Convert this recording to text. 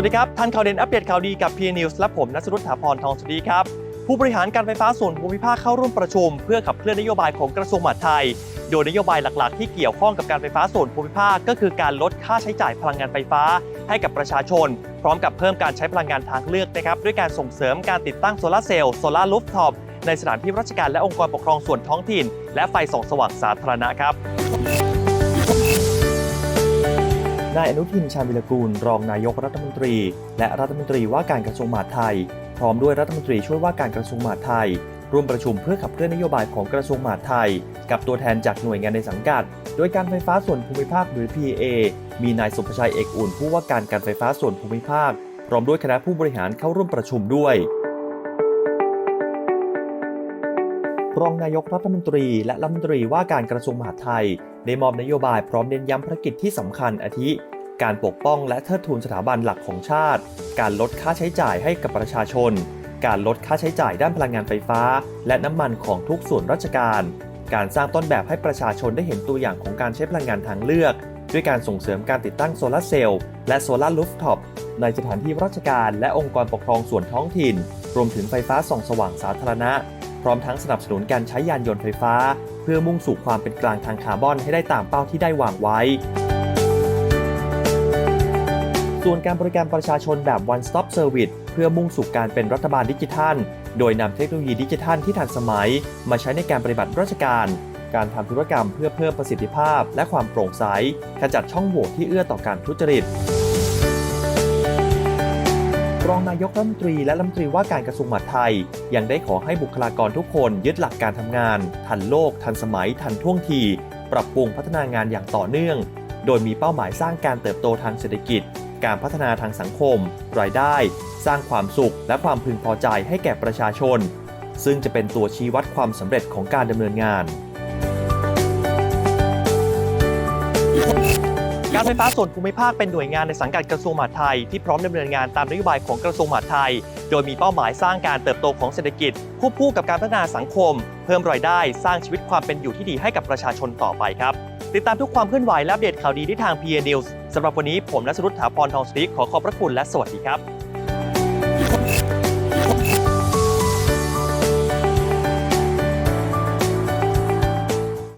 วัสดีครับทันข่าวเด่นอัปเดตข่าวดีกับ p News และผมนัสรุตถาพรทองสุดีครับ ผู้บริหารการไฟฟ้าส่วนภูมิภาคเข้าร่วมประชุม เพื่อขับเคลื่อนนโยบายของกระทรวงมหาดไทย โดยนโยบายหลักๆ ที่เกี่ยวข้องกับการไฟฟ้าส่วนภูมิภาค ก็คือการลดค่าใช้จ่ายพลังงานไฟฟ้า ให้กับประชาชน พร้อมกับเพิ่มการใช้พลังงานทางเลือกนะครับด้วยการส่งเสริมการติดตั้งโซลาร์เซลล์โซลาร์ลูฟท็อปในสถานที่ราชการและองค์กรปกครองส่วนท้องถิ่น และไฟส่องสว่างสาธารณะครับ นายอนุทินชาญวิรกูล รองนายกรัฐมนตรี และรัฐมนตรีว่าการกระทรวงมหาดไทย พร้อมด้วยรัฐมนตรีช่วยว่าการกระทรวงมหาดไทย ร่วมประชุมเพื่อขับเคลื่อนนโยบายของกระทรวงมหาดไทย กับตัวแทนจากหน่วยงานในสังกัด โดยการไฟฟ้าส่วนภูมิภาคหรือ PA มีนายสุภชัยเอกอุ่นผู้ว่าการการไฟฟ้าส่วนภูมิภาค พร้อมด้วยคณะผู้บริหารเข้าร่วมประชุมด้วยรองนายกรัฐมนตรีและรัฐมนตรีว่าการกระทรวงมหาดไทย ได้มอบนโยบายพร้อมเน้นย้ำภารกิจที่สำคัญอาทิ การปกป้องและเทิดทูนสถาบันหลักของชาติ การลดค่าใช้จ่ายให้กับประชาชน การลดค่าใช้จ่ายด้านพลังงานไฟฟ้า และน้ำมันของทุกส่วนราชการ การสร้างต้นแบบให้ประชาชนได้เห็นตัวอย่างของการใช้พลังงานทางเลือก ด้วยการส่งเสริมการติดตั้งโซลาร์เซลล์และโซลาร์ลูฟท็อปในสถานที่ราชการและองค์กรปกครองส่วนท้องถิ่น รวมถึงไฟฟ้าส่องสว่างสาธารณะ พร้อมทั้งสนับสนุนการใช้ยานยนต์ไฟฟ้า เพื่อมุ่งสู่ความเป็นกลางทางคาร์บอนให้ได้ตามเป้าที่ได้วางไว้ ส่วนการบริการประชาชนแบบ one stop service เพื่อมุ่งสู่การเป็นรัฐบาลดิจิทัล โดยนำเทคโนโลยีดิจิทัลที่ทันสมัย มาใช้ในการปฏิบัติราชการการทำธุรกรรมเพื่อเพิ่มประสิทธิภาพและความโปร่งใส ขจัดช่องโหว่ที่เอื้อต่อการทุจริต รองนายกรัฐมนตรีและรัฐมนตรีว่าการกระทรวงมหาดไทย ยังได้ขอให้บุคลากรทุกคนยึดหลักการทำงาน ทันโลก ทันสมัย ทันท่วงที ปรับปรุงพัฒนางานอย่างต่อเนื่อง โดยมีเป้าหมายสร้างการเติบโตทางเศรษฐกิจ การพัฒนาทางสังคม รายได้ สร้างความสุข และความพึงพอใจให้แก่ประชาชน ซึ่งจะเป็นตัวชี้วัดความสำเร็จของการดำเนินงาน การไฟฟ้าส่วนภูมิภาคเป็นหน่วยงานในสังกัดกระทรวงมหาดไทยที่พร้อมดำเนินงานตามนโยบายของกระทรวงมหาดไทย โดยมีเป้าหมายสร้างการเติบโตของเศรษฐกิจควบคู่กับการพัฒนาสังคม เพิ่มรายได้สร้างชีวิตความเป็นอยู่ที่ดีให้กับประชาชนต่อไปครับ ติดตามทุกความเคลื่อนไหวและอัปเดตข่าวดีได้ทาง PA News สำหรับวันนี้ผมนัสรุตถาพรทองสติกขอขอบพระคุณและสวัสดีครับ